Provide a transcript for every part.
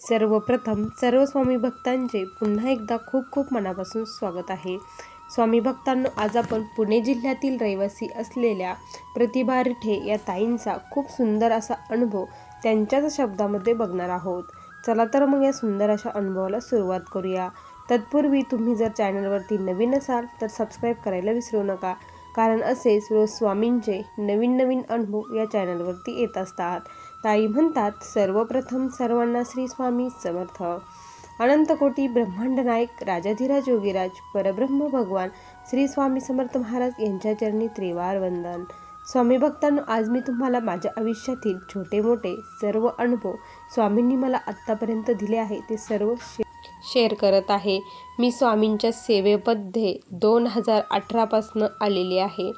सर्वप्रथम सर्व स्वामी भक्तांचे पुन्हा एकदा खूप खूप मनापासून स्वागत आहे. स्वामी भक्तांनो आज आपण पुणे जिल्ह्यातील रहिवासी असलेल्या प्रतिभा रिठे या ताईंचा खूप सुंदर असा अनुभव त्यांच्याच शब्दामध्ये बघणार आहोत. चला तर मग या सुंदर अशा अनुभवाला सुरुवात करूया. तत्पूर्वी तुम्ही जर चॅनलवरती नवीन असाल तर सबस्क्राईब करायला विसरू नका कारण असेच रोज स्वामींचे नवीन नवीन अनुभव या चॅनलवरती येत असतात. ताई म्हणतात सर्वप्रथम सर्वांना श्री स्वामी समर्थ. अनंतकोटी ब्रह्मांड नायक राजाधिराज योगीराज परब्रह्म भगवान श्री स्वामी समर्थ महाराज यांच्या चरणी त्रिवार वंदन. स्वामी भक्तांनो आज मी तुम्हाला माझ्या आयुष्यातील छोटे मोठे सर्व अनुभव स्वामींनी मला आत्तापर्यंत दिले आहे ते सर्व शे शेअर करत आहे. मी स्वामींच्या सेवेमध्ये दोन हजार अठरापासनं आलेली आहे.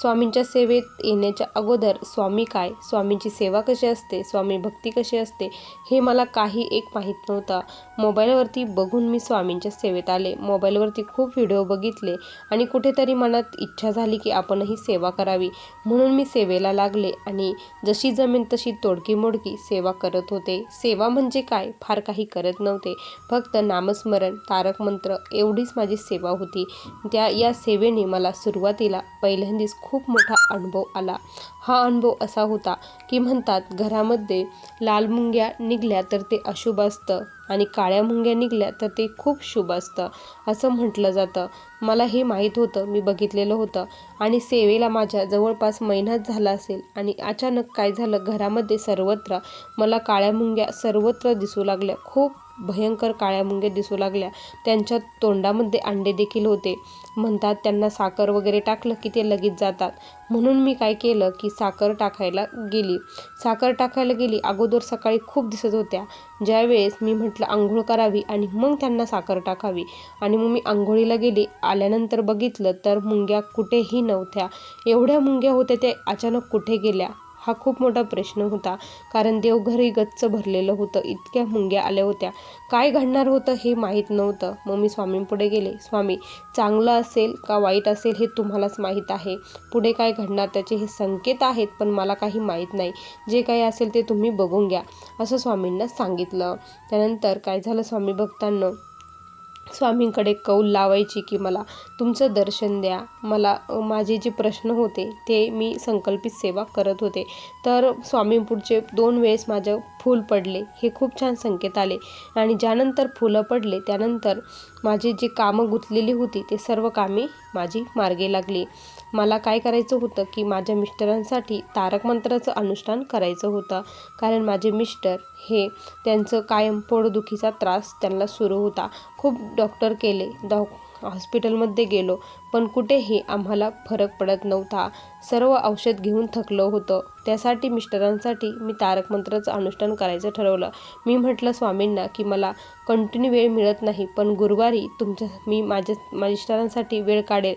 स्वामींच्या सेवेत येण्याच्या अगोदर स्वामी काय? स्वामींची सेवा कशी असते? स्वामी भक्ती कशी असते? हे मला काही एक माहीत नव्हतं. मोबाईलवरती बघून मी स्वामींच्या सेवेत आले. मोबाईलवरती खूप व्हिडिओ बघितले आणि कुठेतरी मनात इच्छा झाली की आपणही सेवा करावी. म्हणून मी सेवेला लागले आणि जशी जमीन तशी तोडकी मोडकी सेवा करत होते. सेवा म्हणजे काय? फार काही करत नव्हते. फक्त नामस्मरण तारक मंत्र एवढीच माझी सेवा होती. त्या या सेवेने मला सुरुवातीला पहिल्यांदीच खूप मोठा अनुभव आला. हा अनुभव असा होता की म्हणतात घरामध्ये लाल मुंग्या निघल्या तर ते अशुभ असतं. आणि काळ्या मुंग्या निघल्या तर ते खूप शुभ असतं. असं म्हटलं जातं. मला हे माहीत होतं. मी बघितलेलं होतं. आणि सेवेला माझ्या जवळपास महिनाच झाला असेल. आणि अचानक काय झालं? घरामध्ये सर्वत्र मला काळ्या मुंग्या सर्वत्र दिसू लागल्या. खूप भयंकर काळ्या मुंग्या दिसू लागल्या. त्यांच्या तोंडामध्ये अंडे देखील होते. म्हणतात त्यांना साखर वगैरे टाकलं की ते लगेच जातात. म्हणून मी काय केलं की साखर टाकायला गेली. साखर टाकायला गेली. अगोदर सकाळी खूप दिसत होत्या. ज्यावेळेस मी म्हटलं आंघोळ करावी आणि मग त्यांना साखर टाकावी. आणि मग मी आंघोळीला गेली. आल्यानंतर बघितलं तर मुंग्या कुठेही नव्हत्या. एवढ्या मुंग्या होत्या ते अचानक कुठे गेल्या? हा खूप मोठा प्रश्न होता. कारण देवघरही गच्च भरलेलं होतं. इतक्या मुंग्या आल्या होत्या. काय घडणार होतं हे माहीत नव्हतं. मग मी स्वामींपुढे गेले. स्वामी चांगलं असेल का वाईट असेल हे तुम्हालाच माहीत आहे. पुढे काय घडणार त्याचे हे संकेत आहेत पण मला काही माहीत नाही. जे काही असेल ते तुम्ही बघून घ्या. असं स्वामींना सांगितलं. त्यानंतर काय झालं स्वामी भक्तांना स्वामींकडे कौल लावायची की मला तुमचं दर्शन द्या. मला माझे जे प्रश्न होते ते मी संकल्पित सेवा करत होते. तर स्वामी पुढचे दोन वेळेस माझं फूल पडले हे खूप छान संकेत आले. आणि ज्यानंतर फुलं पडले त्यानंतर माझी जी कामं गुंतलेली होती ते सर्व कामे माझी मार्गे लागली. मला काय करायचं होतं की माझ्या मिस्टरांसाठी तारक मंत्राचं अनुष्ठान करायचं होतं. कारण माझे मिस्टर हे त्यांचं कायम पोटदुखीचा त्रास त्यांना सुरू होता. खूप डॉक्टर केले डॉ हॉस्पिटलमध्ये गेलो. पण कुठेही आम्हाला फरक पडत नव्हता. सर्व औषध घेऊन थकलं होतं. त्यासाठी मिस्टरांसाठी मी तारक मंत्राचं अनुष्ठान करायचं ठरवलं. मी म्हटलं स्वामींना की मला कंटिन्यू वेळ मिळत नाही पण गुरुवारी तुमच्या मी माझ्या मिस्टरांसाठी वेळ काढेल.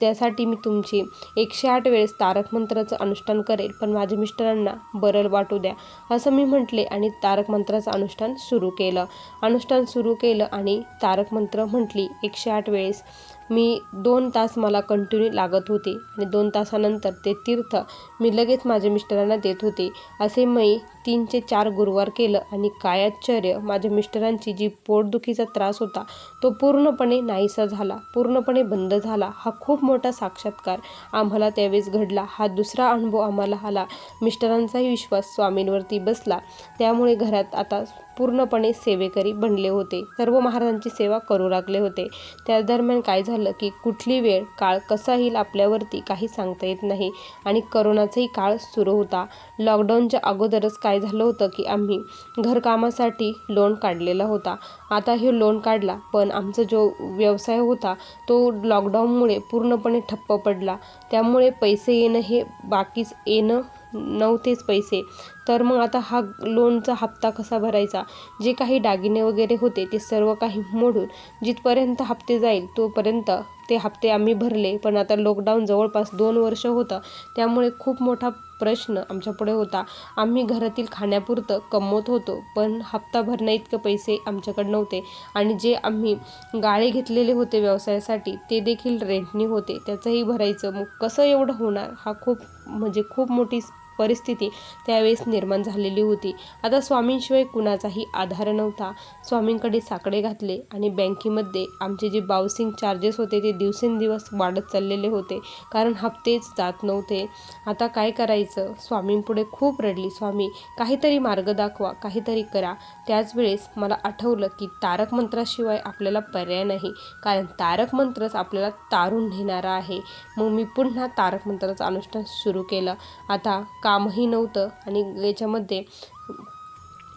त्यासाठी मी तुमची एकशे आठ वेळेस तारक मंत्राचं अनुष्ठान करेल पण माझ्या मिस्टरांना बरं वाटू द्या. असं मी म्हटले आणि तारक मंत्राचं अनुष्ठान सुरू केलं. अनुष्ठान सुरू केलं आणि तारक मंत्र म्हटली एकशे आठ वेळेस मी दोन तास मला कंटिन्यू लागत होते. आणि दोन तासानंतर ते तीर्थ मी लगेच माझ्या मिस्टरांना देत होते. असे मी तीनचे चार गुरुवार केलं आणि काय आश्चर्य माझ्या मिस्टरांची जी पोटदुखीचा त्रास होता तो पूर्णपणे नाहीसा झाला. पूर्णपणे बंद झाला. हा खूप मोठा साक्षात्कार आम्हाला त्यावेळेस घडला. हा दुसरा अनुभव आम्हाला आला. मिस्टरांचाही विश्वास स्वामींवरती बसला. त्यामुळे घरात आता पूर्णपणे सेवेकरी बनले होते. सर्व महाराजांची सेवा करू लागले होते. त्या दरम्यान काय झालं की कुठली वेळ काळ कसा येईल आपल्यावरती काही सांगता येत नाही आणि करोनाचाही काळ सुरू होता. लॉकडाऊनच्या अगोदरच काय झालं होतं की आम्ही घरकामासाठी लोन काढलेला होता. आता हे लोन काढला पण आमचा जो व्यवसाय होता तो लॉकडाऊनमुळे पूर्णपणे ठप्प पडला. त्यामुळे पैसे येणं हे बाकीच येणं नव्हतेच पैसे. तर मग आता हा लोनचा हप्ता कसा भरायचा? जे काही दागिने वगैरे होते ते सर्व काही मोडून जिथपर्यंत हप्ते जाईल तोपर्यंत ते हप्ते आम्ही भरले पण आता लॉकडाऊन जवळपास दोन वर्ष होतं. त्यामुळे खूप मोठा प्रश्न आमच्यापुढे होता. आम्ही घरातील खाण्यापुरतं कमवत होतो पण हप्ता भरण्या इतकं पैसे आमच्याकडे नव्हते. आणि जे आम्ही गाळे घेतलेले होते व्यवसायासाठी ते देखील रेंटनी होते. त्याचंही भरायचं. मग कसं एवढं होणार? हा खूप म्हणजे खूप मोठी परिस्थिती त्यावेळेस निर्माण झालेली होती. आता स्वामींशिवाय कुणाचाही आधार नव्हता. स्वामींकडे साकडे घातले आणि बँकेमध्ये आमचे जे बाउसिंग चार्जेस होते ते दिवसेंदिवस वाढत चाललेले होते. कारण हप्तेच जात नव्हते. आता काय करायचं? स्वामींपुढे खूप रडली. स्वामी काहीतरी मार्ग दाखवा काहीतरी करा. त्याच वेळेस मला आठवलं की तारक मंत्राशिवाय आपल्याला पर्याय नाही. कारण तारक मंत्रच आपल्याला तारून नेणारा आहे. मग मी पुन्हा तारक मंत्राचं अनुष्ठान सुरू केलं. आता कामही नव्हतं आणि याच्यामध्ये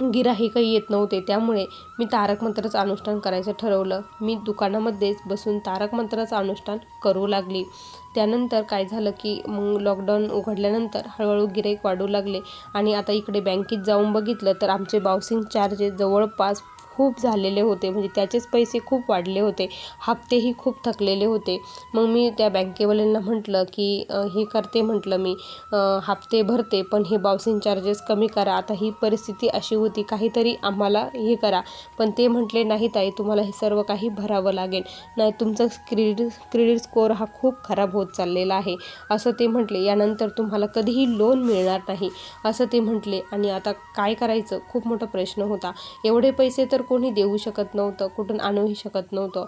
गिराहीकही येत नव्हते. त्यामुळे मी तारक मंत्राचं अनुष्ठान करायचं ठरवलं. मी दुकानामध्येच बसून तारक मंत्राचं अनुष्ठान करू लागली. त्यानंतर काय झालं की मग लॉकडाऊन उघडल्यानंतर हळूहळू गिराईक वाढू लागले आणि आता इकडे बँकेत जाऊन बघितलं तर आमचे बाउसिंग चार्जेस जवळपास खूप झालेले होते. म्हणजे त्याचेच पैसे खूप वाढले होते. हप्तेही खूप थकलेले होते. मग मी त्या बँकेवाल्यांना म्हटलं की हे करते म्हटलं मी. हप्ते भरते पण हे बाउसिंग चार्जेस कमी करा. आता ही परिस्थिती अशी होती. काहीतरी आम्हाला हे करा. पण ते म्हटले नाही ताई तुम्हाला हे सर्व काही भरावं लागेल. नाही तुमचा क्रेडिट क्रेडिट स्कोअर हा खूप खराब होत चाललेला आहे. असं ते म्हटले. यानंतर तुम्हाला कधीही लोन मिळणार नाही. असं ते म्हटले. आणि आता काय करायचं? खूप मोठा प्रश्न होता. एवढे पैसे तर कोणी देऊ शकत नव्हतं कुठून आणूही शकत नव्हतं.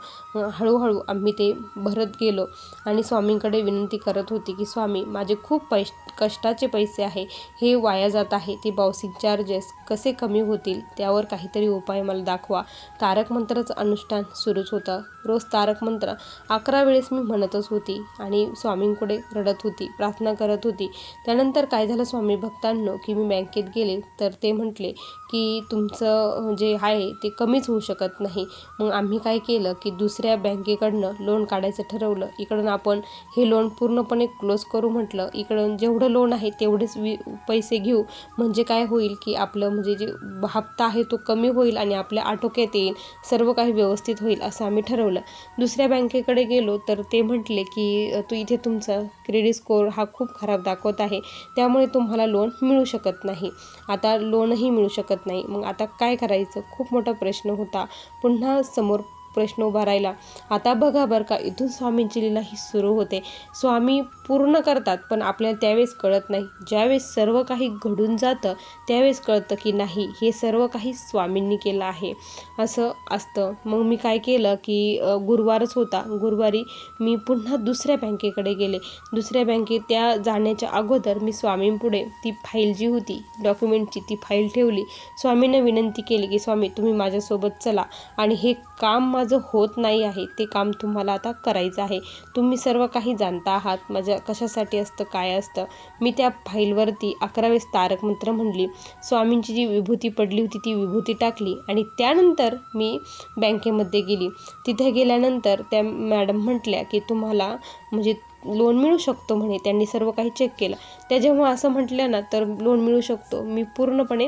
हळूहळू आम्ही ते भरत गेलो आणि स्वामींकडे विनंती करत होती की स्वामी माझे खूप पैश कष्टाचे पैसे आहे हे वाया जात आहे ते बाउसिंग चार्जेस कसे कमी होतील त्यावर काहीतरी उपाय मला दाखवा. तारक मंत्रच अनुष्ठान सुरूच होतं. रोज तारक मंत्र. अकरा वेळेस मी म्हणतच होती आणि स्वामींकडे रडत होती प्रार्थना करत होती. त्यानंतर काय झालं स्वामी भक्तांनो की मी बँकेत गेले तर ते म्हटले की तुमचं जे आहे ते कमीच होऊ शकत नाही. मग आम्ही काय केलं की दुसऱ्या बँकेकडनं लोन काढायचं ठरवलं. इकडून आपण हे लोन पूर्णपणे क्लोज करू म्हटलं. इकडून जेवढं लोन आहे तेवढेच वि पैसे घेऊ. म्हणजे काय होईल की आपलं म्हणजे जे हप्ता आहे तो कमी होईल आणि आपल्या आटोक्यात येईल. सर्व काही व्यवस्थित होईल असं आम्ही ठरवलं. दुसऱ्या बँकेकडे गेलो तर ते म्हटले की तू इथे तुमचा क्रेडिट स्कोअर हा खूप खराब दाखवत आहे. त्यामुळे तुम्हाला लोन मिळू शकत नाही. आता लोनही मिळू शकत नाही. मग आता काय करायचं? खूप मोठा प्रश्न होता. पुन्हा समोर प्रश्न उभा राहिला. आता बघा बरं का इथून स्वामींची लीला ही सुरू होते. स्वामी पूर्ण करतात पण आपल्याला त्यावेळेस कळत नाही. ज्यावेळेस सर्व काही घडून जातं त्यावेळेस कळतं की नाही हे सर्व काही स्वामींनी केलं आहे. असं असतं. मग मी काय केलं की गुरुवारच होता. गुरुवारी मी पुन्हा दुसऱ्या बँकेकडे गेले. दुसऱ्या बँकेत त्या जाण्याच्या अगोदर मी स्वामींपुढे ती फाईल जी होती डॉक्युमेंटची ती फाईल ठेवली. स्वामींना विनंती केली की स्वामी तुम्ही माझ्यासोबत चला आणि हे काम माझं होत नाही आहे ते काम तुम्हाला आता करायचं आहे. तुम्ही सर्व काही जाणता आहात माझ्या कशासाठी असतं काय असतं? मी त्या फाईलवरती अकरा तारक मंत्र म्हणली. स्वामींची जी विभूती पडली होती ती विभूती टाकली आणि त्यानंतर मी बँकेमध्ये गेली. तिथे गेल्यानंतर त्या मॅडम म्हटल्या की तुम्हाला म्हणजे लोन मिळू शकतो म्हणे. त्यांनी सर्व काही चेक केलं. त्या जेव्हा असं म्हटलं ना तर लोन मिळू शकतो. मी पूर्णपणे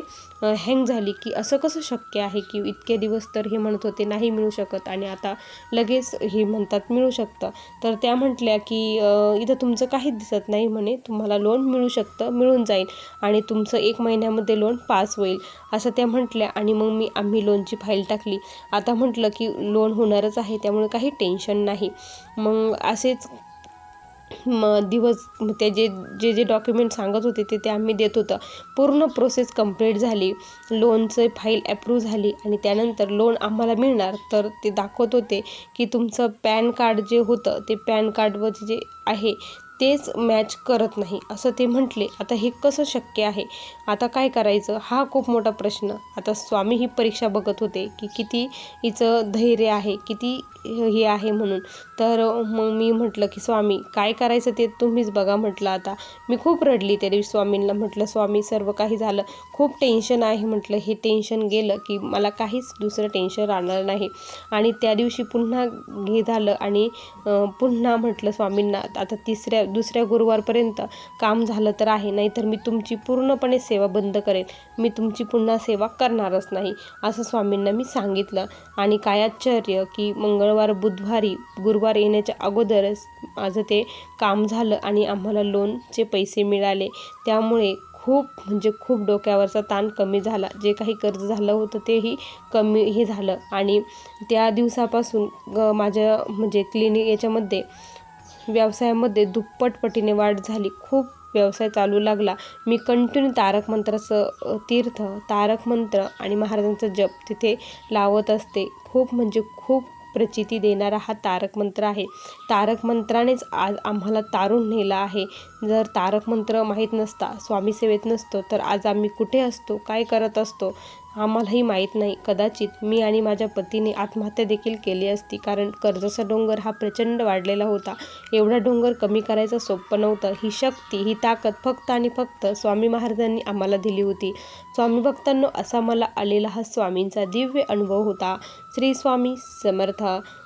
हँग झाली की असं कसं शक्य आहे की इतके दिवस तर हे म्हणत होते नाही मिळू शकत. आणि आता लगेच हे म्हणतात मिळू शकतं. तर त्या म्हटल्या की इथं तुमचं काहीच दिसत नाही म्हणे. तुम्हाला लोन मिळू शकतं मिळून जाईल. आणि तुमचं एक महिन्यामध्ये लोन पास होईल. असं त्या म्हटल्या आणि मग मी आम्ही लोनची फाईल टाकली. आता म्हटलं की लोन होणारच आहे त्यामुळे काही टेन्शन नाही. मग असेच मग दिवस ते जे जे जे डॉक्युमेंट सांगत होते ते ते आम्ही देत होतं. पूर्ण प्रोसेस कंप्लीट झाली. लोनचं फाईल अप्रूव्ह झाली आणि त्यानंतर लोन आम्हाला मिळणार. तर ते दाखवत होते की तुमचं पॅन कार्ड जे होतं ते पॅन कार्डवर जे आहे तेच मॅच करत नाही असं ते म्हटले. आता हे कसं शक्य आहे? आता काय करायचं? हा खूप मोठा प्रश्न. आता स्वामी ही परीक्षा बघत होते की किती हिचं धैर्य आहे किती हे आहे म्हणून. तर मग मी म्हटलं की स्वामी काय करायचं ते तुम्हीच बघा म्हटलं आता. मी खूप रडली त्या दिवशी स्वामींना. म्हटलं स्वामी सर्व काही झालं. खूप टेन्शन आहे म्हटलं. हे टेन्शन गेलं की मला काहीच दुसरं टेन्शन राहणार नाही. आणि त्या दिवशी पुन्हा हे झालं आणि पुन्हा म्हटलं स्वामींना आता तिसऱ्या दुसऱ्या गुरुवारपर्यंत काम झालं तर आहे. नाहीतर मी तुमची पूर्णपणे सेवा बंद करेन. मी तुमची पुन्हा सेवा करणारच नाही असं स्वामींना मी सांगितलं. आणि काय आश्चर्य की मंगळवार बुधवारी गुरुवार येण्याच्या अगोदरच माझं ते काम झालं आणि आम्हाला लोनचे पैसे मिळाले. त्यामुळे खूप म्हणजे खूप डोक्यावरचा ताण कमी झाला. जे काही कर्ज झालं होतं तेही कमी हे झालं. आणि त्या दिवसापासून ग माझ्या म्हणजे क्लिनिक याच्यामध्ये व्यवसायामध्ये दुप्पट पटीने वाढ झाली. खूप व्यवसाय चालू लागला. मी कंटिन्यू तारक मंत्राचं तीर्थ तारक मंत्र आणि महाराजांचा जप तिथे लावत असते. खूप म्हणजे खूप प्रचिती देणारा हा तारक मंत्र आहे. तारक मंत्रानेच आज आम्हाला तारून नेला आहे. जर तारक मंत्र माहीत नसता स्वामी सेवेत नसतो तर आज आम्ही कुठे असतो? काय करत असतो? आम्हालाही माहीत नाही. कदाचित मी आणि माझ्या पतीने आत्महत्या देखील केली असती. कारण कर्जाचा डोंगर हा प्रचंड वाढलेला होता. एवढा डोंगर कमी करायचं सोपं नव्हतं. ही शक्ती ही ताकद फक्त आणि फक्त स्वामी महाराजांनी आम्हाला दिली होती. स्वामी भक्तांनो असा मला आलेला हा स्वामींचा दिव्य अनुभव होता. श्री स्वामी समर्थ.